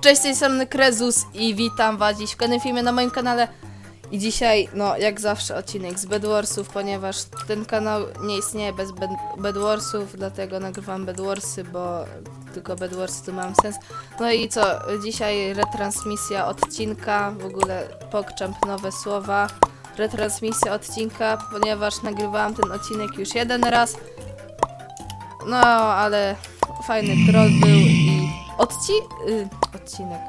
Cześć, z tej strony Krezus i witam was dziś w kolejnym filmie na moim kanale. I dzisiaj, no jak zawsze, odcinek z Bedwarsów, ponieważ ten kanał nie istnieje bez Bed Bedwarsów, dlatego nagrywam Bedwarsy, bo tylko Bedwarsy tu mam sens. No i co, dzisiaj retransmisja odcinka, w ogóle pokczamp nowe słowa. Retransmisja odcinka, ponieważ nagrywałam ten odcinek już jeden raz. No, ale fajny troll był odci... Y, odcinek.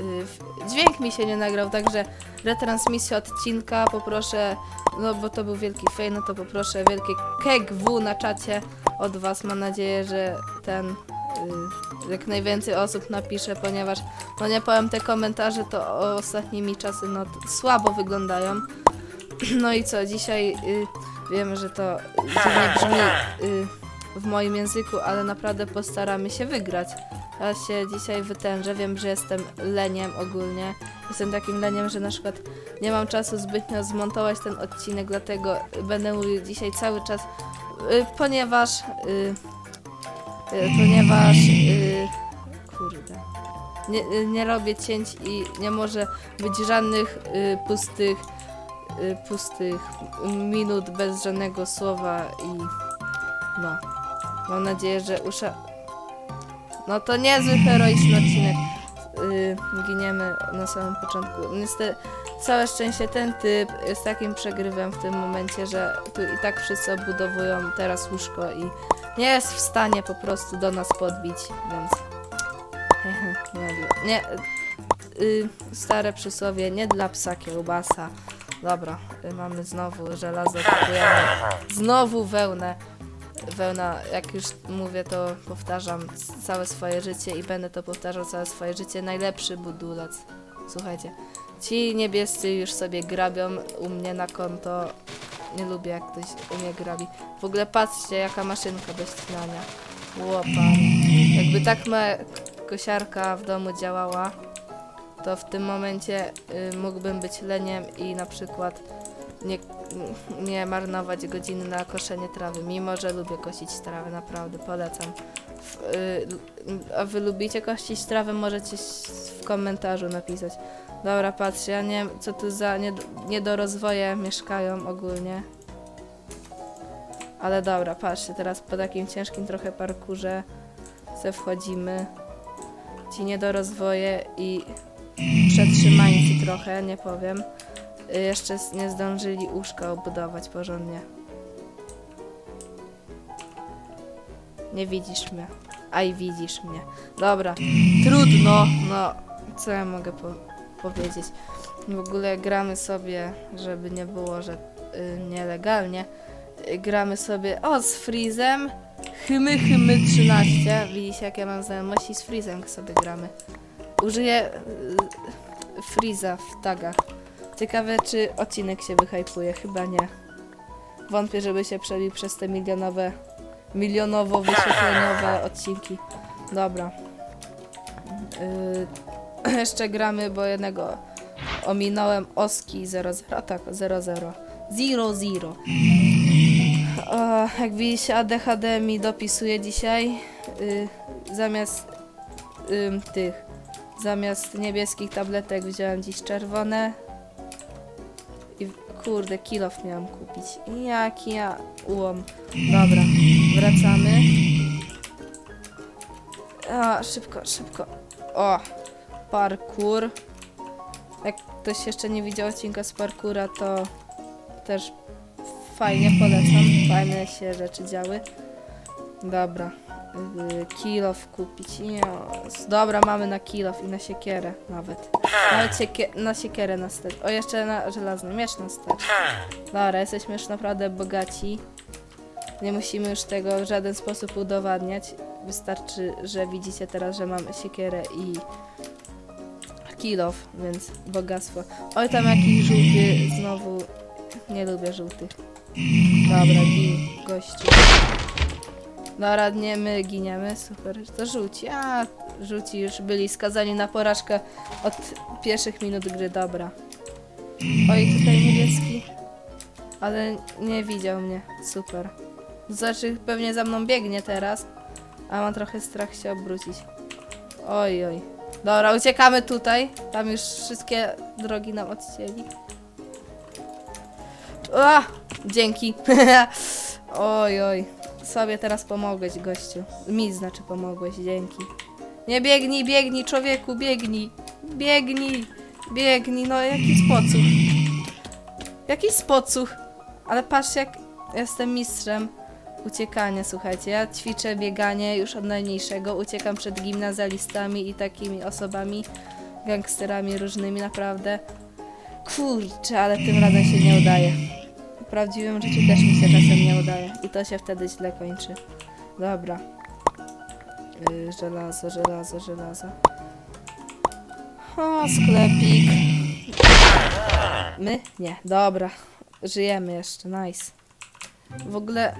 Y, dźwięk mi się nie nagrał, także retransmisja odcinka poproszę, no bo to był wielki fej, no to poproszę wielkie KGW na czacie od was. Mam nadzieję, że ten y, jak najwięcej osób napisze, ponieważ no nie powiem te komentarze, to ostatnimi czasy no słabo wyglądają. No i co, dzisiaj y, że to dziwnie brzmi y, w moim języku, ale naprawdę postaramy się wygrać. Ja się dzisiaj wytężę, wiem, że jestem leniem ogólnie. Jestem takim leniem, że na przykład nie mam czasu zbytnio zmontować ten odcinek, dlatego będę mówił dzisiaj cały czas, y, ponieważ, y, y, ponieważ, kurde, nie, nie robię cięć i nie może być żadnych pustych, pustych minut bez żadnego słowa i no. Mam nadzieję, że usza... No to niezły heroiczny odcinek. Yy, giniemy na samym początku. Niestety, całe szczęście ten typ jest takim przegrywem w tym momencie, że tu i tak wszyscy obudowują teraz łóżko i nie jest w stanie po prostu do nas podbić, więc... nie, nie, yy, stare przysłowie, nie dla psa kiełbasa. Dobra, y, mamy znowu żelazo, kupujemy znowu wełnę wełna, jak już mówię, to powtarzam całe swoje życie i będę to powtarzał całe swoje życie. Najlepszy budulec. Słuchajcie, ci niebiescy już sobie grabią u mnie na konto. Nie lubię, jak ktoś u mnie grabi. W ogóle patrzcie, jaka maszynka do ścinania. Łopa. Jakby tak ma kosiarka w domu działała, to w tym momencie y, mógłbym być leniem i na przykład nie, nie marnować godziny na koszenie trawy, mimo że lubię kosić trawę, naprawdę polecam. Y, a wy lubicie kościć trawę? Możecie w komentarzu napisać. Dobra, patrz, ja nie co tu za nied- niedorozwoje mieszkają ogólnie. Ale dobra, patrzcie, teraz po takim ciężkim trochę parkurze se wchodzimy. Ci niedorozwoje i przetrzymańcy trochę, nie powiem. Y, Jeszcze nie zdążyli łóżka obudować porządnie. Nie widzisz mnie. Aj, widzisz mnie. Dobra, trudno. No, co ja mogę po powiedzieć? W ogóle gramy sobie, żeby nie było, że y, nielegalnie. Y, gramy sobie, o, z Freezem. Hymy, hymy 13. Widzicie, jak ja mam znajomości z Freezem sobie gramy. Użyję y, Freeza w tagach. Ciekawe, czy odcinek się wyhypuje. Chyba nie. Wątpię, żeby się przebił przez te milionowe, milionowo wyświetleniowe odcinki. Dobra. Yy, jeszcze gramy, bo jednego ominąłem. Oski 00. Tak, 00. 00. O, jak widzicie, ADHD mi dopisuje dzisiaj. Yy, zamiast ym, tych, zamiast niebieskich tabletek wziąłem dziś czerwone. Kurde, kilof miałam kupić. Jaki ja ułom. Dobra, wracamy. A, szybko, szybko. O, parkour. Jak ktoś jeszcze nie widział odcinka z parkura, to też fajnie polecam. Fajne się rzeczy działy. Dobra. Yy, Kilof kupić. Yes. Dobra, mamy na kilof i na siekierę nawet. Nawet siekie- na siekierę na stać. O, jeszcze na żelazny miecz na stać. Dobra, jesteśmy już naprawdę bogaci. Nie musimy już tego w żaden sposób udowadniać. Wystarczy, że widzicie teraz, że mam siekierę i kilof, więc bogactwo. Oj, tam jakiś żółty znowu. Nie lubię żółtych. Dobra, gin, gościu. Dobra, nie my giniemy, super. To żółci, a żółci już byli skazani na porażkę od pierwszych minut gry, dobra. Oj, tutaj niebieski. Ale nie widział mnie, super. Znaczy, pewnie za mną biegnie teraz, a mam trochę strach się obrócić. Oj, oj. Dobra, uciekamy tutaj. Tam już wszystkie drogi nam odcięli. A, dzięki. oj, oj. Sobie teraz pomogłeś, gościu. Mi znaczy pomogłeś, dzięki. Nie biegnij, biegnij, człowieku, biegnij. Biegnij, biegnij, no jaki spocuch. Jaki spocuch. Ale patrz jak jestem mistrzem uciekania, słuchajcie. Ja ćwiczę bieganie już od najmniejszego. Uciekam przed gimnazjalistami i takimi osobami, gangsterami różnymi, naprawdę. Kurczę, ale tym razem się nie udaje. W prawdziwym życiu też mi się czasem nie udaje. I to się wtedy źle kończy. Dobra. Yy, żelazo, żelazo, żelazo. O, sklepik. My? Nie, dobra. Żyjemy jeszcze, nice. W ogóle,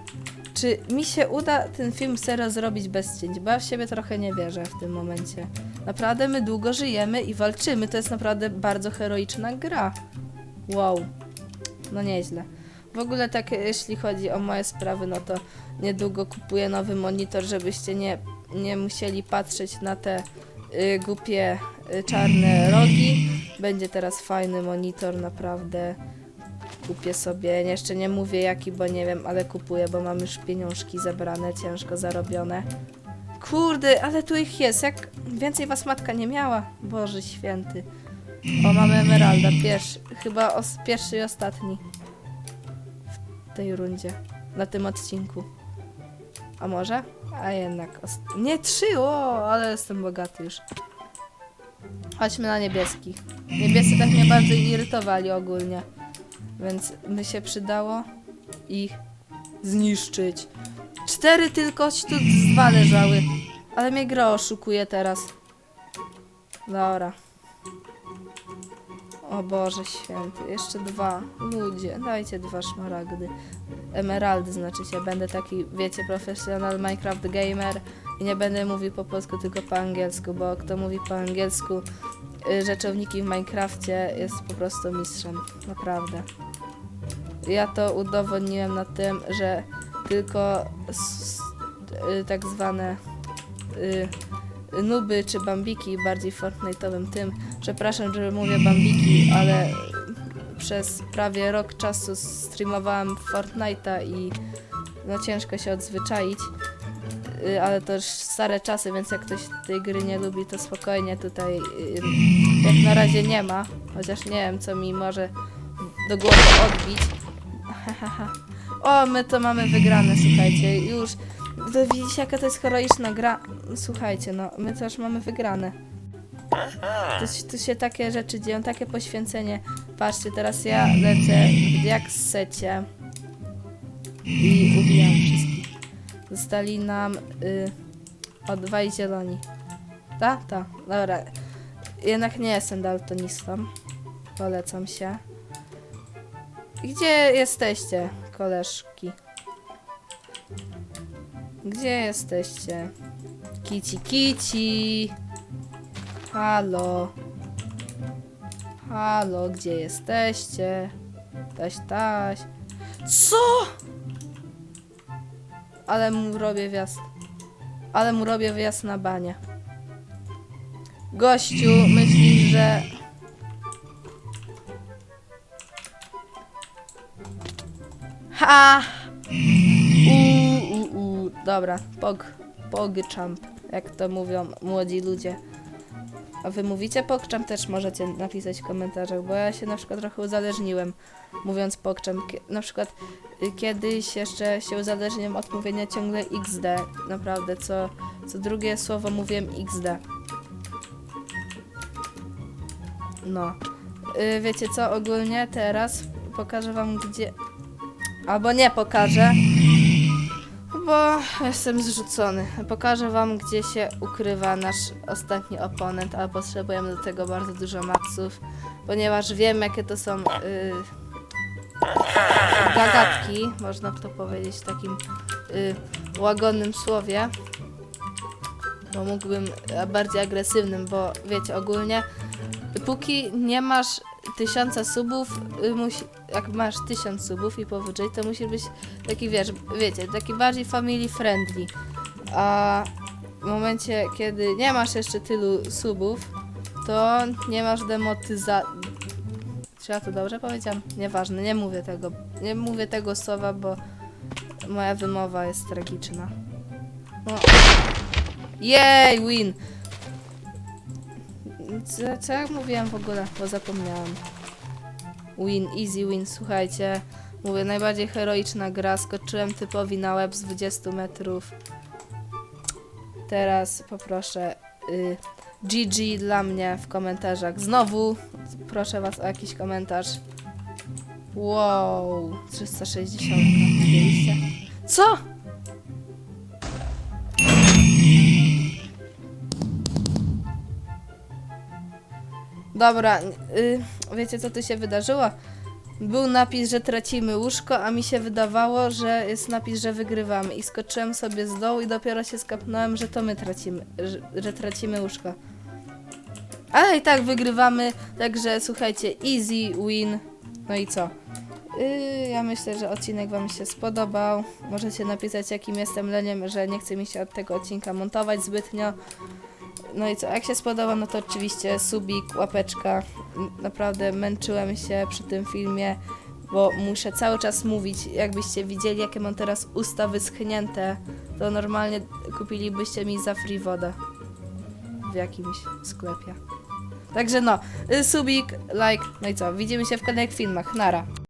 czy mi się uda ten film serio zrobić bez cięć? Bo ja w siebie trochę nie wierzę w tym momencie. Naprawdę my długo żyjemy i walczymy. To jest naprawdę bardzo heroiczna gra. Wow. No nieźle. W ogóle tak, jeśli chodzi o moje sprawy, no to niedługo kupuję nowy monitor, żebyście nie, nie musieli patrzeć na te y, głupie y, czarne rogi. Będzie teraz fajny monitor, naprawdę. Kupię sobie, jeszcze nie mówię jaki, bo nie wiem, ale kupuję, bo mam już pieniążki zebrane, ciężko zarobione. Kurde, ale tu ich jest, jak więcej was matka nie miała. Boże święty. O, mamy Emeralda, pierwszy, chyba os, pierwszy i ostatni tej rundzie, na tym odcinku. A może? A jednak, nie trzy, o, ale jestem bogaty już. Chodźmy na niebieski. Niebiescy tak mnie bardzo irytowali ogólnie. Więc by się przydało ich zniszczyć. Cztery tylko, choć tu dwa leżały. Ale mnie gra oszukuje teraz. Dobra. O Boże święty, jeszcze dwa. Ludzie, dajcie dwa szmaragdy. Emeraldy znaczy się, będę taki, wiecie, profesjonal Minecraft gamer i nie będę mówił po polsku, tylko po angielsku, bo kto mówi po angielsku, y, rzeczowniki w Minecrafcie jest po prostu mistrzem, naprawdę. Ja to udowodniłem na tym, że tylko y, tak zwane y, nuby czy bambiki, bardziej Fortnite'owym tym, przepraszam, że mówię bambiki, ale przez prawie rok czasu streamowałam Fortnite'a i no ciężko się odzwyczaić, Y, ale to już stare czasy, więc jak ktoś tej gry nie lubi, to spokojnie tutaj y, jak na razie nie ma, chociaż nie wiem, co mi może do głowy odbić. O, my to mamy wygrane, słuchajcie, już. To widzicie, jaka to jest heroiczna gra? Słuchajcie, no, my też mamy wygrane. Tu, tu się takie rzeczy dzieją, takie poświęcenie. Patrzcie, teraz ja lecę w diaksecie i ubijam wszystkich. Zostali nam y, o dwaj zieloni. Ta? Ta. Dobra. Jednak nie jestem daltonistą. Polecam się. Gdzie jesteście, koleżki? Gdzie jesteście? Kici, kici! Halo? Halo, gdzie jesteście? Taś, taś. Co? Ale mu robię wjazd. Ale mu robię wyjazd na banie. Gościu, myślisz, że... Ha! Dobra, pog, pogchamp, jak to mówią młodzi ludzie. A wy mówicie pogchamp? Też możecie napisać w komentarzach, bo ja się na przykład trochę uzależniłem, mówiąc pogchamp. Na przykład y, kiedyś jeszcze się uzależniłem od mówienia ciągle XD. Naprawdę, co, co drugie słowo mówiłem XD. No. Y, wiecie co, ogólnie teraz pokażę wam gdzie... Albo nie pokażę, bo jestem zrzucony. Pokażę wam, gdzie się ukrywa nasz ostatni oponent, ale potrzebujemy do tego bardzo dużo maców, ponieważ wiem, jakie to są yy, gagatki, można to powiedzieć w takim yy, łagodnym słowie. Bo mógłbym bardziej agresywnym, bo wiecie, ogólnie póki nie masz tysiąca subów, y, musi, jak masz tysiąc subów i powyżej, to musi być taki, wiesz, wiecie, taki bardziej family friendly. A w momencie, kiedy nie masz jeszcze tylu subów, to nie masz demotyza... Czy ja to dobrze powiedziałam? Nieważne, nie mówię tego. Nie mówię tego słowa, bo moja wymowa jest tragiczna. No. Jej, win! Co, co ja mówiłam w ogóle? Bo zapomniałam. Win, easy win, słuchajcie. Mówię, najbardziej heroiczna gra. Skoczyłem typowi na łeb z 20 metrów. Teraz poproszę y, GG dla mnie w komentarzach. Znowu proszę was o jakiś komentarz. Wow, 360. Widzieliście? Co? Dobra, y, wiecie co tu się wydarzyło? Był napis, że tracimy łóżko, a mi się wydawało, że jest napis, że wygrywamy. I skoczyłem sobie z dołu i dopiero się skapnąłem, że to my tracimy, że, że tracimy łóżko. Ale i tak wygrywamy, także słuchajcie, easy win. No i co? Yy, ja myślę, że odcinek Wam się spodobał. Możecie napisać, jakim jestem leniem, że nie chce mi się od tego odcinka montować zbytnio. No i co, jak się spodoba, no to oczywiście subik, łapeczka. Naprawdę męczyłem się przy tym filmie, bo muszę cały czas mówić. Jakbyście widzieli, jakie mam teraz usta wyschnięte, to normalnie kupilibyście mi za free wodę w jakimś sklepie. Także no, y, subik, like, no i co, widzimy się w kolejnych filmach. Nara.